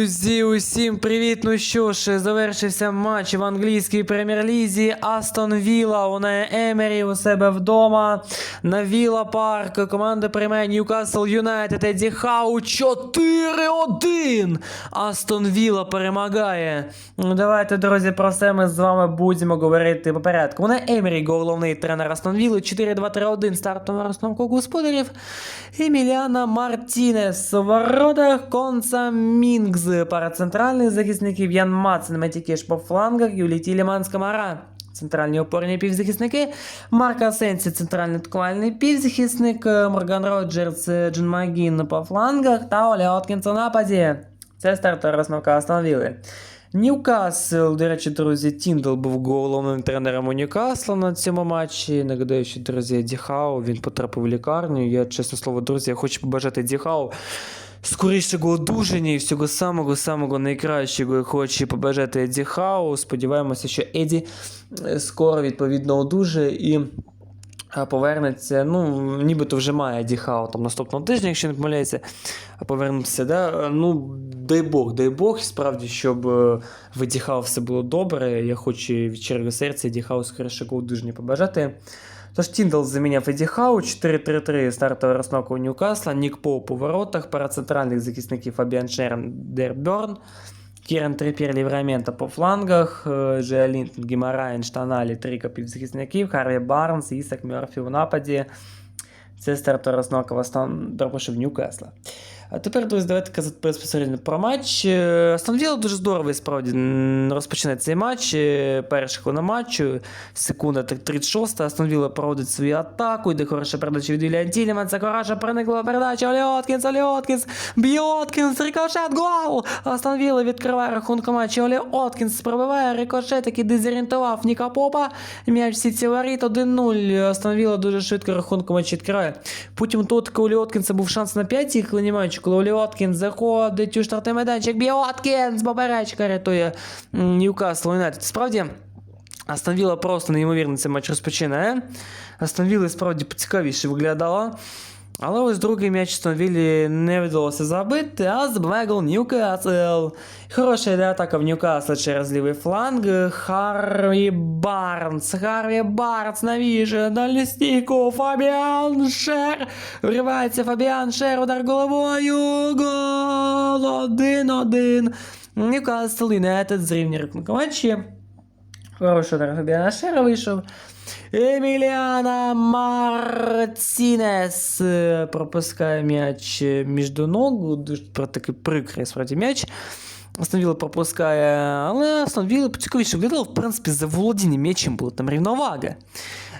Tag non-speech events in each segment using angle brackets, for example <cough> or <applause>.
Друзі, усім привіт! Ну що ж, завершився матч в англійській прем'єр-лізі. Астон Вілла у Емері у себе вдома. На Вілла Парк. Команда приймає Ньюкасл Юнайтед. Еді Хау 4-1. Астон Вілла перемагає. Ну, Давайте, друзі, про все ми з вами будемо говорити по порядку. На Емері головний тренер Астон Вілли. 4-2-3-1 стартова розстановка господарів. Еміліана Мартінес у воротах Мінгз. Пара центральних захисників Ян Мацен, Метікеш по флангах, Юлій Тіліманс Камара. Центральні опорні півзахисники. Марк Асенсі, центральний атакувальний півзахисник. Морган Роджерс, Джон Магін по флангах та Оля Откінс у нападі. Це стартова розновка Астон Вілли. Ньюкасл, до речі, друзі, Тіндл був головним тренером у Ньюкасла на цьому матчі. Нагадаю, що друзі, Діхау, він потрапив в лікарню. Я, чесно слово, друзі, я хочу побажати Діхау скорішого одужання і всього самого-самого найкращого. Я хочу побажати Еді Хау. Сподіваємося, що Еді е, скоро відповідно одужає і. Повернеться, ну, нібито вже має Діхау там наступного тижня, якщо не помиляється, а повернеться, да? Ну, дай Бог, дай Бог, справді, щоб е, в Діхау все було добре. Я хочу від щирого серця Діхау скорішого одужання побажати. Тож Тіндал заміняв Еді Хау, 4-3-3 стартова розновка Ньюкасла, Нік Поуп у воротах, пара центральних захисників Фабіан Шерн, Дерберн, Кірен Трипір Ліврамента по флангах, е, Джеа Лінтон, Гімарайн, Штаналі, трійка півзахисників, Харві Барнс, Ісак Мерфі у нападі. Це стартова розновка в основному Дропошив Ньюкасла. А тепер, друзі, давайте казати безпосередньо про матч. Е, Астон дуже здорово і справді розпочинає цей матч. Е, Перша хвилина матчу, секунда 36, Астон Вілла проводить свою атаку, йде хороша передача від Вілія Тіліманса, хороша проникла передача, Оліоткінс, Оліоткінс, Б'єоткінс, рикошет, гол! Астон Вілла відкриває рахунок матчу, Олі Откінс пробиває рикошет, який дезорієнтував Ніка Попа, м'яч сіті воріт. 1-0, Астон Вілла дуже швидко рахунок матчу відкриває. Потім тут у Олі Откінса був шанс на 5 хвилині матчу, коли Олі Откінс заходить у штрафний майданчик, Б'єоткінс, поперечка рятує Ньюкасл Юнайтед. Справді, Астон просто неймовірно цей матч розпочинає. Астон справді поцікавіше виглядала. Але ось другий м'яч Астон Віллі не вдалося забити, а забиває гол Ньюкасл. Хороша йде атака в Ньюкасла через лівий фланг. Харві Барнс. Харві Барнс навіже далі стійку. Фабіан Шер. Вривається Фабіан Шер. Удар головою. Гол 1-1. Ньюкасл Юнайтед зрівнює рахунок матчі. Хороший удар Фабіана Шера вийшов. Еміліана Мартінес е, пропускає м'яч між до ног. Дуже такий прикрий справді м'яч. Вілла пропускає, але Вілла поцікавіше виглядало, в принципі, за володіння м'ячем була там рівновага.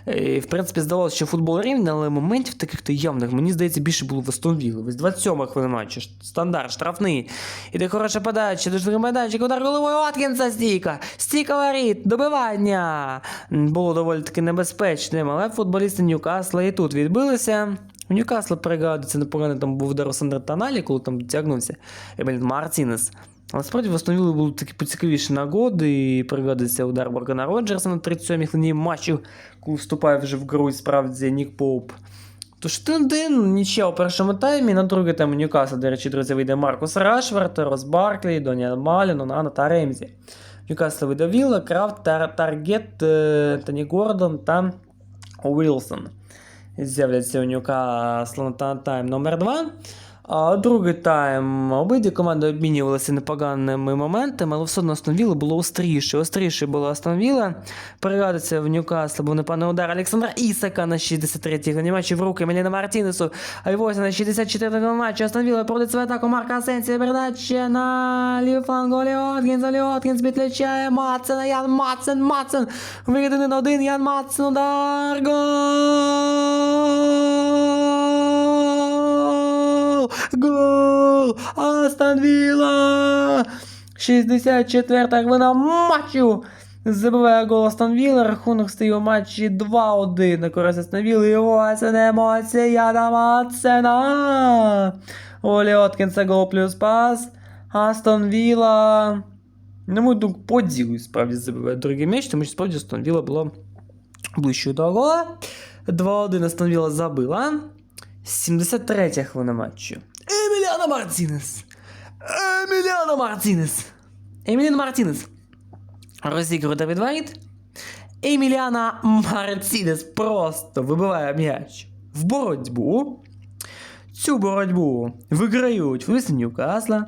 І, в принципі, здавалося, що футбол рівний, але моментів таких то явних, мені здається, більше було в Астон Ось 27 хвилина матчу, стандарт, штрафний. Іде хороша подача, дуже майданчик, удар головою Аткінса стійка, стійка воріт, добивання. Було доволі таки небезпечним, але футболісти Ньюкасла і тут відбилися. У Ньюкасла пригадується непогано там був удар у Сандер Тоналі, коли там тягнувся Емель Мартінес. Але справді в були такі поцікавіші нагоди, і пригадується удар Моргана Роджерса на 37-й хвилині матчу, вступає вже в гру і справді Нік Поуп. Тож один нічия у першому таймі, на другий тайм у Ньюкасла, до речі, друзі, вийде Маркус Рашфорд, Рос Барклі, Доніан Малін, Онана та Ремзі. Ньюкасла вийде Вілла, Крафт, Тар- Таргет, е, Тоні Гордон та Уілсон. З'являться у Ньюкасла на тайм номер 2. А другий тайм обидві команди обмінювалися непоганими моментами, але все одно Астон Вілла було остріше. Остріше була Астон Вілла. Пригадується в Ньюкасла був непевний удар Олександра Ісака на 63-й гоні матчі в руки Меліна Мартінесу. А й на 64-му матчі Астон проводить свою атаку Марка Асенсія. Передача на лівий фланг Олі Откінс. Олі Откінс підключає Матсена. Ян. Матсен. Вийде один на один. Ян Матсен. Удар. Гол! Гол! Астон Вілла! 64-та хвилина матчу! Забиває гол Астон Вілла, рахунок стає у матчі 2-1 на користь Астон Вілли. І ось він емоція на Матсена! Олі Откінса гол плюс пас. Астон Вілла. На мою думку, по ділу справді забиває другий м'яч, тому що справді Астон Вілла була ближчою до гола. 2-1 Астон Вілла забила. 73 хвилина матчу. Мартінес. Еміліана Еміліано Мартінес. Еміліано Мартінес. Розігрує Давид Вайт. Еміліана Мартінес просто вибиває м'яч в боротьбу. Цю боротьбу виграють футболісти Ньюкасла.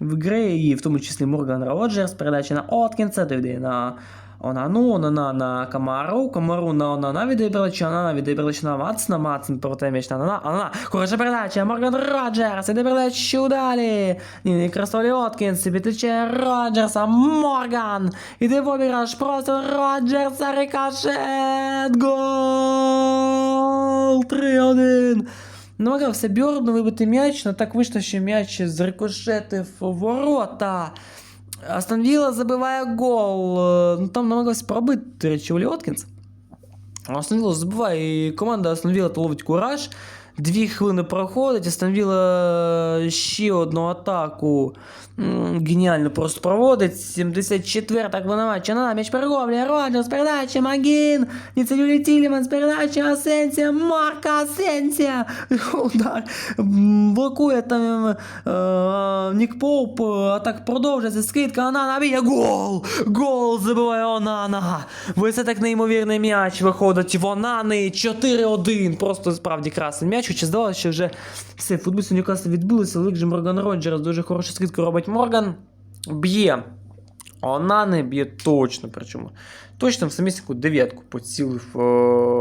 Виграє її, в тому числі Морган Роджерс, передача на Откінса, тоді на На Камару, Камару на Онана віддає передачу, Онана віддає передачу на Матсена, Матсен повертає м'яч на Онана, Онана, хороша передача, Морган Роджерс, іде передачу далі. Ні, не красові Откінс, підключає Роджерса, Морган, іде в обіграш, просто Роджерса, рикошет, гол, 3-1. Намагався Бьорну вибити м'яч, але так вийшло, що м'яч зрикошетив ворота. Астон Вілла забиває гол. Е, Ну, там намагався пробити, до речі, Олі Откінс. Астон Вілла забиває, і команда Астон Вілла ловить кураж. Дві хвилини проходить, Астон Вілла ще одну атаку геніально просто проводить. 74-та хвилина матча. На м'яч переговлює, Роджерс, передача, Магін, Ніцелюлі Тіліманс, передача, Асенсія, Марка Асенсія. Удар. Блокує там е, Нік Поуп, атак продовжується, скидка, Онана б'є, гол! Гол забиває Онана. Так неймовірний м'яч виходить в Онани, 4-1. Просто справді красний м'яч, хоча здавалося, що вже все, футболісти Ньюкасла відбулися, але же Морган Роджерс дуже хорошу скидку робить Морган. Б'є. Онани б'є точно, причому. Точно в самісіньку дев'ятку поцілив е,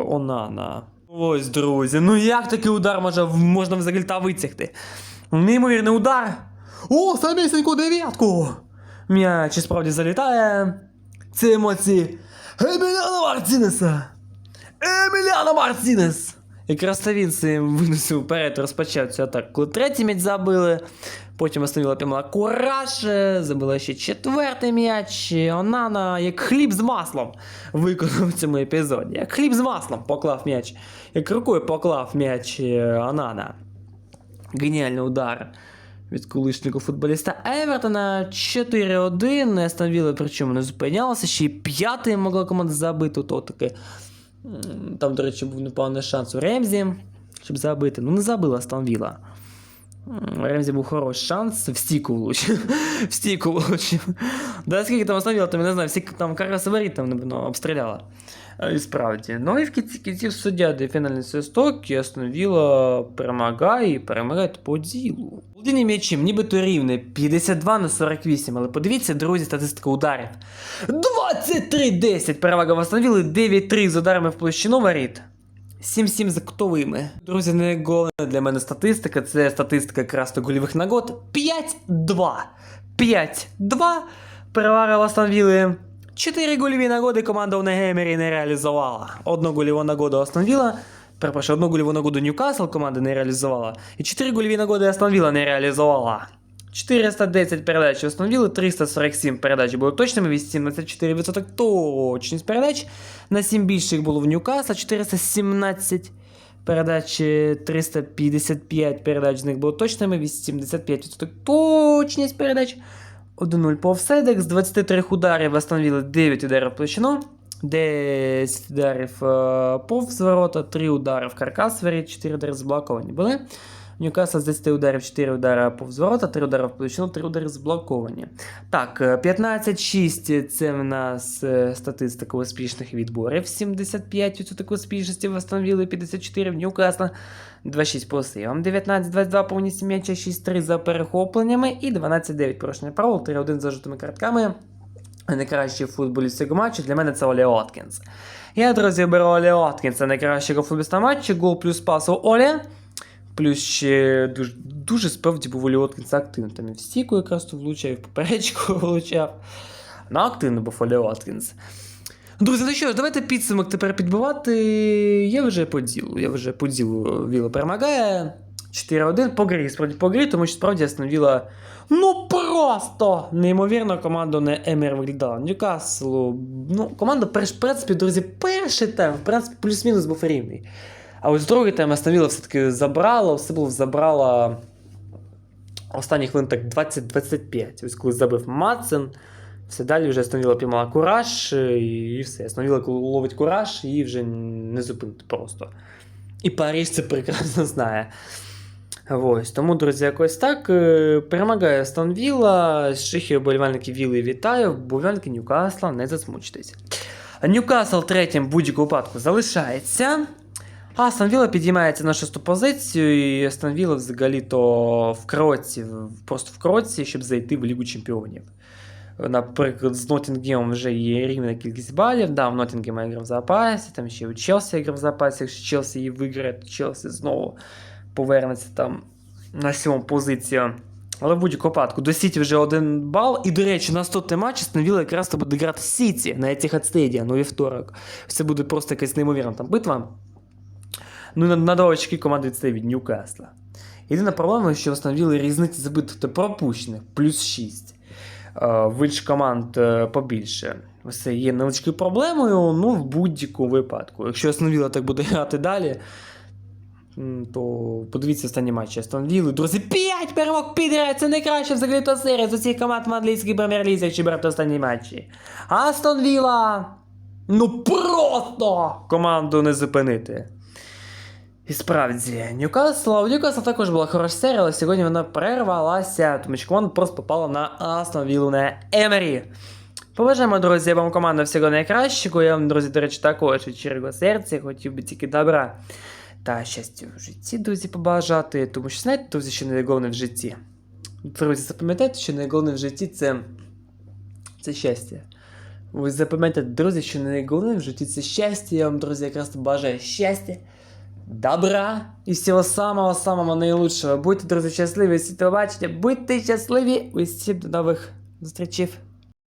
Онана. Ось, друзі, ну як такий удар може, можна взагалі та витягти? Неймовірний удар. О, самісіньку дев'ятку! М'яч і справді залітає. Це емоції Еміліана Мартінеса! Еміліано Мартінес! Якраз то він цим виносив вперед, розпочав цю атаку. Коли третій м'яч забили, потім остановила піймала кураж, е, забила ще четвертий м'яч. і Онана, як хліб з маслом, виконав в цьому епізоді. Як хліб з маслом поклав м'яч, як рукою поклав м'яч е, Онана. Геніальний удар від колишнього футболіста Евертона 4-1. Астон Вілла причому не зупинялася. Ще й п'ятий могла команда забити. То таки. Там, до речі, був непоганий шанс у Ремзі, щоб забити. Ну, не забила У Ремзі був хороший шанс, в стіку влучив. <laughs> в стіку влучив. Да, скільки там Астон Вілла, там, я не знаю, всі там Караса Варі там обстріляла. І справді. Ну і в кінці кінців суддя де фінальний свисток, і Астон перемагає і перемагає по ділу. Володіння м'ячем нібито рівне 52 на 48, але подивіться, друзі, статистика ударів. 23-10 перевага в Астон Вілли, 9-3 з ударами в площину воріт. 7-7 за кутовими. Друзі, не головне для мене статистика, це статистика якраз то гольових нагод. 5-2. 5-2. Перевага в Астон Вілли. 4 гольові нагоди команда у Негемері не реалізувала. Одну гольову нагоду Астон перепрошую, одну гольову нагоду Ньюкасл команда не реалізувала. І 4 гольові нагоди Астон не реалізувала. 410 передач Астон Вілли, 347 передач було точними, 84% точність передач. На 7 більше їх було в Ньюкасла, 417 передач, е, 355 передач з них було точними, 85% точність передач. 1-0 по офсайдах, з 23 ударів встановили 9 ударів в площину, 10 ударів е, повз ворота, 3 удари в каркас 4 удари заблоковані були. Ньюкасл з 10 ударів 4 удари повз ворота, 3 удари в площину, 3 удари заблоковані. Так, е, 15-6 це в нас е, статистика успішних відборів. 75% успішності в Астон Вілли, 54 в Ньюкасла, 2-6 по сейвам, 19-22 повністю м'яча, 6-3 за перехопленнями і 12-9 порушення правил, 3-1 за жовтими картками. Найкращий футболіст цього матчу для мене це Олі Откінс. Я, друзі, беру Олі Откінса, найкращого футболіста матчу, гол плюс пас у Олі. Плюс ще дуже, дуже справді був Олі Откінс активний. Там і в стійку якраз то влучав, і в поперечку <laughs> влучав. Ну, активно був Олі Откінс. Друзі, ну що ж, давайте підсумок тепер підбивати. Я вже по ділу. Я вже по ділу Віла перемагає. 4-1 по грі, справді по грі, тому що справді остановила ну просто неймовірно команду не Емер виглядала. Ньюкаслу. Ну, команда, в принципі, друзі, перший тайм, в принципі, плюс-мінус був рівний. А ось другий тайм остановила все-таки забрала, все забрала останніх хвилин так 20-25. Ось коли забив Матсен, все далі вже остановила піймала кураж, і, і все. Остановила, коли ловить кураж, і вже не зупинити просто. І Париж це прекрасно знає. Ось, тому, друзі, якось так. Е, Перемагає Астон Вілла. З Чехії болівальники Вілли вітаю. Болівальники Ньюкасла, не засмучтеся. Ньюкасл третім будь-якому випадку залишається. А Астон Вілла підіймається на шосту позицію, і Астон Вілла взагалі-то в кроці, просто в кроці, щоб зайти в Лігу Чемпіонів. Наприклад, з Ноттінгемом вже є рівна кількість балів. Да, в Ноттінгема ігра в запасі, там ще у Челсі ігра в запасі. Якщо Челсі її виграє, то Челсі знову повернеться там на сьому позицію. Але в будь-якому випадку до Сіті вже один бал. І, до речі, наступний матч Астон якраз то буде грати Сіті на Etihad Stadium, ну вівторок. Це буде просто якась неймовірна там битва. Ну на, на два очки команда відстає від Ньюкасла. Єдина проблема, що встановили різниця забитих та пропущених плюс 6. Е, В інших команд е, побільше. Це є невеличкою проблемою, ну в будь-якому випадку. Якщо Астон Вілла так буде <laughs> грати далі, то подивіться останні матчі Астон Вілли. Друзі, 5 перемог підряд! Це найкраще взагалі то серія з усіх команд в англійській прем'єр-лізі, якщо брати останні матчі. Астон Вілла! Ну просто команду не зупинити. І справді, Ньюкасл, у Ньюкасла також була хороша серія, але сьогодні вона перервалася, тому що команда просто попала на Астон Віллу на Емері. Побажаємо, друзі, вам команда всього найкращого. Я вам, друзі, до речі, також від щирого серця хотів би тільки добра та щастя в житті, друзі, побажати. Тому що знаєте, друзі, що найголовніше в житті. Друзі, запам'ятайте, що найголовніше в житті це, це щастя. Ви запам'ятайте, друзі, що найголовніше в житті це щастя. Я вам, друзі, якраз бажаю щастя добра і всього самого-самого наилучшего. Будьте, друзі, щасливі, всі побачите, будьте щасливі, усім до нових зустрічей.